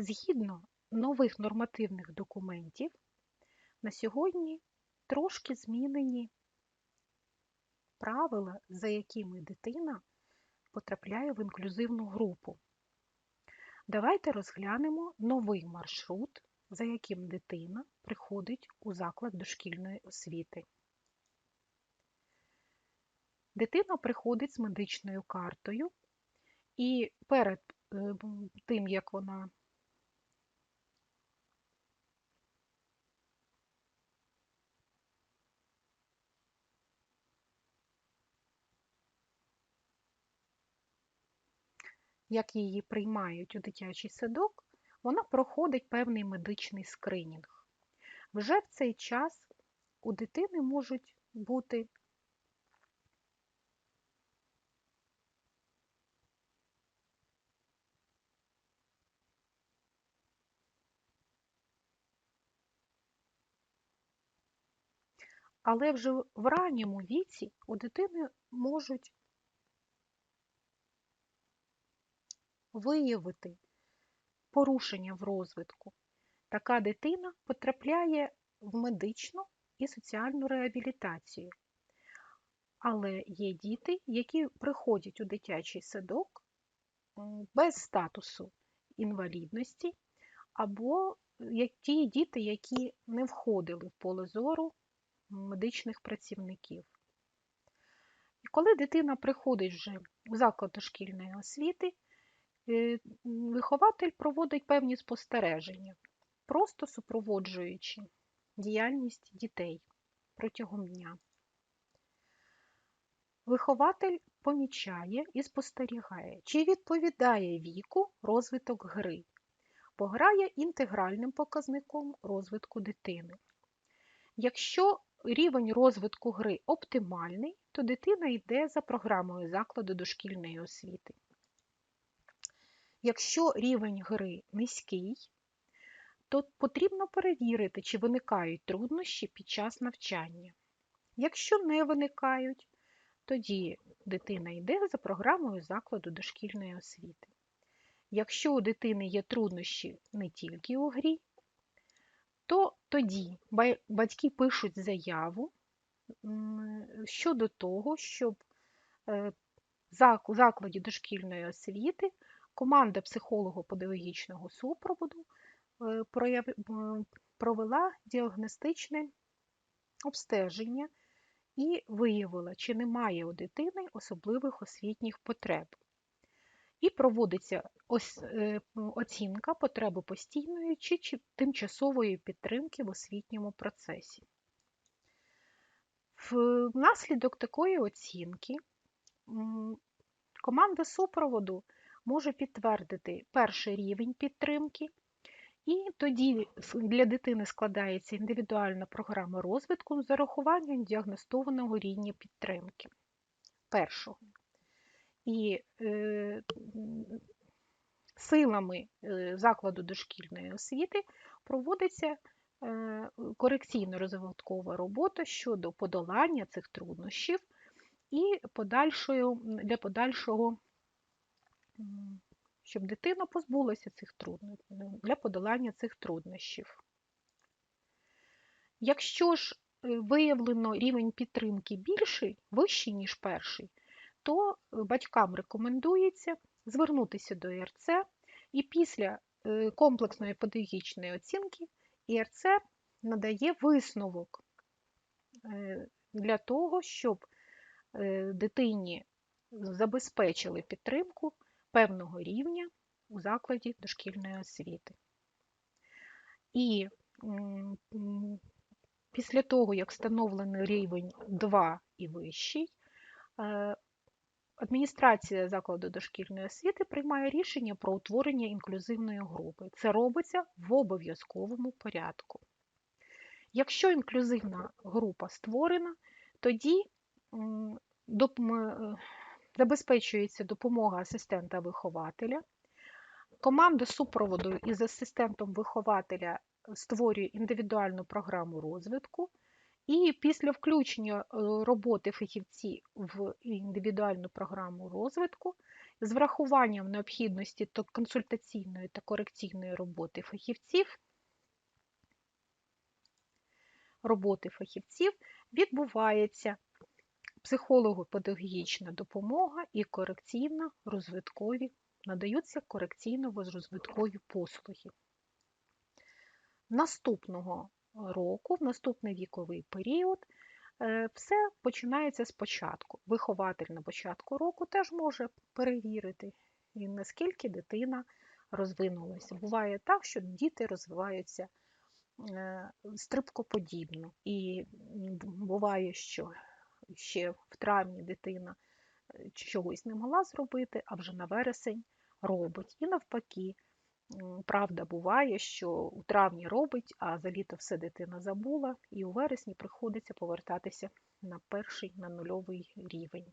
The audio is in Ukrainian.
Згідно нових нормативних документів, на сьогодні трошки змінені правила, за якими дитина потрапляє в інклюзивну групу. Давайте розглянемо новий маршрут, за яким дитина приходить у заклад дошкільної освіти. Дитина приходить з медичною картою, і перед е, тим, як вона як її приймають у дитячий садок, вона проходить певний медичний скринінг. Вже в цей час у дитини можуть бути Але вже в ранньому віці у дитини можуть виявити порушення в розвитку. Така дитина потрапляє в медичну і соціальну реабілітацію. Але є діти, які приходять у дитячий садок без статусу інвалідності, або ті діти, які не входили в поле зору медичних працівників. І коли дитина приходить вже у заклад дошкільної освіти, е, вихователь проводить певні спостереження, просто супроводжуючи діяльність дітей протягом дня. Вихователь помічає і спостерігає, чи відповідає віку розвиток гри, бо гра є інтегральним показником розвитку дитини. Якщо рівень розвитку гри оптимальний, то дитина йде за програмою закладу дошкільної освіти. Якщо рівень гри низький, то потрібно перевірити, чи виникають труднощі під час навчання. Якщо не виникають, тоді дитина йде за програмою закладу дошкільної освіти. Якщо у дитини є труднощі не тільки у грі, то тоді батьки пишуть заяву щодо того, щоб е, у закладі дошкільної освіти команда психолого-педагогічного супроводу е, провела діагностичне обстеження і виявила, чи немає у дитини особливих освітніх потреб. І проводиться е, оцінка потреби постійної чи тимчасової підтримки в освітньому процесі. Внаслідок такої оцінки команда супроводу може підтвердити перший рівень підтримки, і тоді для дитини складається індивідуальна програма розвитку з зарахуванням діагностованого рівня підтримки. Першого. І е, силами е, закладу дошкільної освіти проводиться е, корекційно-розвиткова робота щодо подолання цих труднощів і подальшою, для подальшого, щоб дитина позбулася цих труднощів, для подолання цих труднощів. Якщо ж виявлено рівень підтримки більший, вищий, ніж перший, то батькам рекомендується звернутися до ІРЦ і після е, комплексної педагогічної оцінки ІРЦ надає висновок е, для того, щоб е, дитині забезпечили підтримку певного рівня у закладі дошкільної освіти. І після того, як встановлений рівень 2 і вищий, Адміністрація закладу дошкільної освіти приймає рішення про утворення інклюзивної групи. Це робиться в обов'язковому порядку. Якщо інклюзивна група створена, тоді забезпечується допомога асистента-вихователя. Команда супроводу із асистентом вихователя створює індивідуальну програму розвитку І після включення е, роботи фахівці в індивідуальну програму розвитку з врахуванням необхідності консультаційної та корекційної роботи фахівців, роботи фахівців відбувається психолого-педагогічна допомога і корекційно-розвиткові, надаються корекційно-розвиткові послуги. Наступного року, в наступний віковий період, е, все починається спочатку. Вихователь на початку року теж може перевірити, наскільки дитина розвинулася. Буває так, що діти розвиваються е, стрибкоподібно. І буває, що ще в травні дитина е, чогось не могла зробити, а вже на вересень робить. І навпаки, правда буває, що у травні робить, а за літо все дитина забула, і у вересні приходиться повертатися на перший на нульовий рівень.